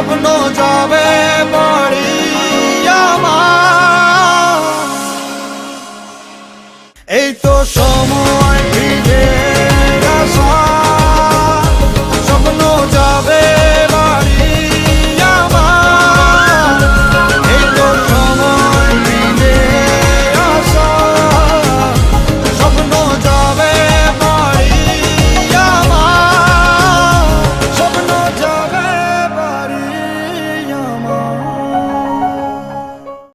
open